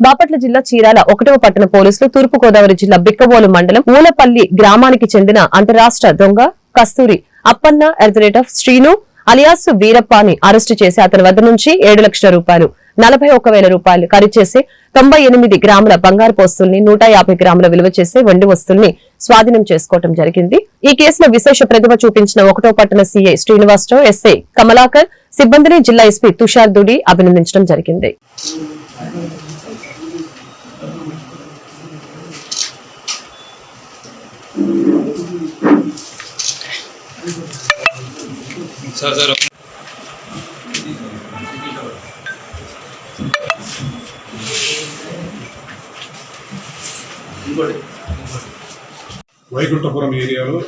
బాపట్ల జిల్లా చీరాల ఒకటవ పట్టణ పోలీసులు తూర్పు గోదావరి జిల్లా బిక్కబోలు మండలం ఊలపల్లి గ్రామానికి చెందిన అంతరాష్ట్ర దొంగ Kasturi Appanna at the rate of Srinu alias వీరప్పని arrest చేసి అతని వద్ద నుంచి ఏడు లక్షల రూపాయలు నలభై ఒక వేల రూపాయలు ఖరీదు చేసి తొంభై ఎనిమిది గ్రాముల బంగారు పోస్తుల్ని నూట యాభై గ్రాముల విలువ చేసే వెండి వస్తుల్ని స్వాధీనం చేసుకోవడం జరిగింది. ఈ కేసులో విశేష ప్రతిభ చూపించిన ఒకటో పట్టణ సీఐ శ్రీనివాసరావు ఎస్ఐ కమలాకర్ సిబ్బందిని జిల్లా ఎస్పీ తుషార్ దుడి అభినందించడం జరిగింది. సార్ సార్ వైకుంఠపురం ఏరియాలో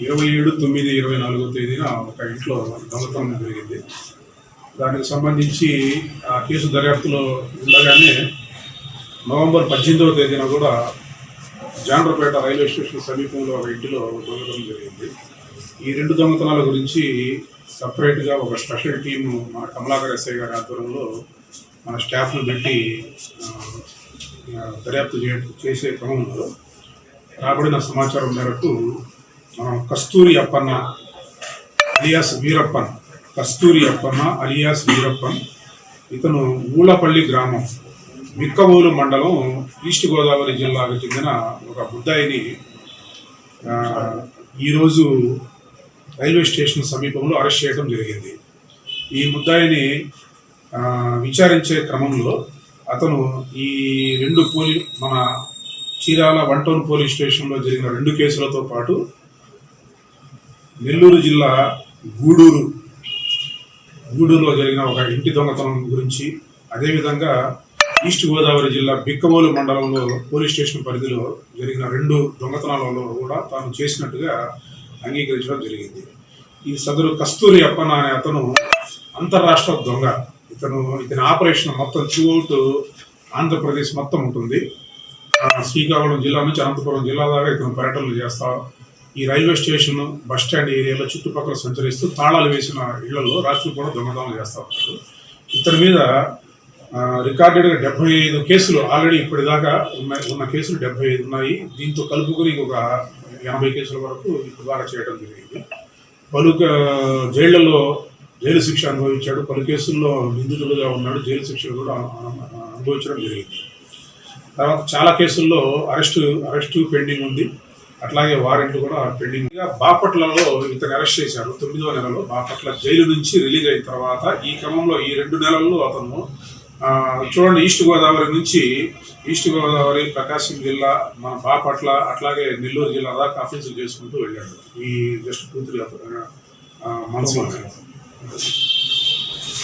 ఇరవై ఏడు తొమ్మిది ఇరవై నాలుగో తేదీన ఒక ఇంట్లో దొంగతనం జరిగింది దానికి సంబంధించి ఆ కేసు దర్యాప్తులో ఉండగానే నవంబర్ పద్దెనిమిదవ తేదీన కూడా జాండ్రపేట రైల్వే స్టేషన్ సమీపంలో ఒక ఇంటిలో దొంగతనం జరిగింది. ఈ రెండు దొంగతనాల గురించి సపరేట్గా ఒక స్పెషల్ టీము మన కమలాకర్ ఎస్ఐ గారి ఆధ్వర్యంలో మన స్టాఫ్ను పెట్టి దర్యాప్తు చే చేసే క్రమంలో రాబడిన సమాచారం మేరకు మనం కస్తూరి అప్పన్న అలియాస్ వీరప్పన్ కస్తూరి అప్పన్న అలియాస్ వీరప్పన్ ఇతను ఊళ్ళపల్లి గ్రామం మిక్కవోలు మండలం ఈస్ట్ గోదావరి జిల్లాకు చెందిన ఒక బుద్ధాయిని ఈరోజు రైల్వే స్టేషన్ సమీపంలో అరెస్ట్ చేయడం జరిగింది. ఈ ముద్దాయిని విచారించే క్రమంలో అతను ఈ రెండు పోలీ మన చీరాల వన్ టౌన్ పోలీస్ స్టేషన్లో జరిగిన రెండు కేసులతో పాటు నెల్లూరు జిల్లా గూడూరు గూడూరులో జరిగిన ఒక ఇంటి దొంగతనం గురించి అదేవిధంగా ఈస్ట్ గోదావరి జిల్లా బిక్కబోలు మండలంలో పోలీస్ స్టేషన్ పరిధిలో జరిగిన రెండు దొంగతనాలలో కూడా తాను చేసినట్టుగా అంగీకరించడం జరిగింది. ఈ సదరు కస్తూరి అప్పన్న అనే అతను అంతర్రాష్ట్ర దొంగ. ఇతను ఇతని ఆపరేషన్ మొత్తం త్రూఅవుట్ ఆంధ్రప్రదేశ్ మొత్తం ఉంటుంది. శ్రీకాకుళం జిల్లా నుంచి అనంతపురం జిల్లా దాకా ఇతను పర్యటనలు చేస్తా ఈ రైల్వే స్టేషన్ బస్ స్టాండ్ ఏరియాలో చుట్టుపక్కల సంచరిస్తూ తాళాలు వేసిన ఇళ్ళలో రాత్రి కూడా దొంగతనాలు చేస్తూ ఉంటారు ఇతని మీద రికార్డెడ్గా డెబ్బై ఐదు కేసులు ఆల్రెడీ ఇప్పటిదాకా ఉన్న ఉన్న కేసులు డెబ్బై ఐదు ఉన్నాయి. దీంతో కలుపుకొని ఒక ఎనభై కేసుల వరకు ఇప్పటిదాకా చేయడం జరిగింది. పలు జైళ్ళలో జైలు శిక్ష అనుభవించాడు. పలు కేసుల్లో నిందితులుగా ఉన్నాడు. జైలు శిక్ష కూడా అనుభవించడం జరిగింది. తర్వాత చాలా కేసుల్లో అరెస్టు అరెస్టు పెండింగ్ ఉంది. అట్లాగే వారెంట్లు కూడా పెండింగ్. బాపట్లలో ఇతను అరెస్ట్ చేశారు. తొమ్మిదవ నెలలో బాపట్ల జైలు నుంచి రిలీజ్ అయిన తర్వాత ఈ క్రమంలో ఈ రెండు నెలల్లో అతను చూడండి ఈస్ట్ గోదావరి నుంచి ఈస్ట్ గోదావరి ప్రకాశం జిల్లా మన బాపట్ల అట్లాగే నెల్లూరు జిల్లా దాకా ఆఫీసులు చేసుకుంటూ వెళ్ళాడు. ఈ జస్ట్ టూ త్రీ మంత్స్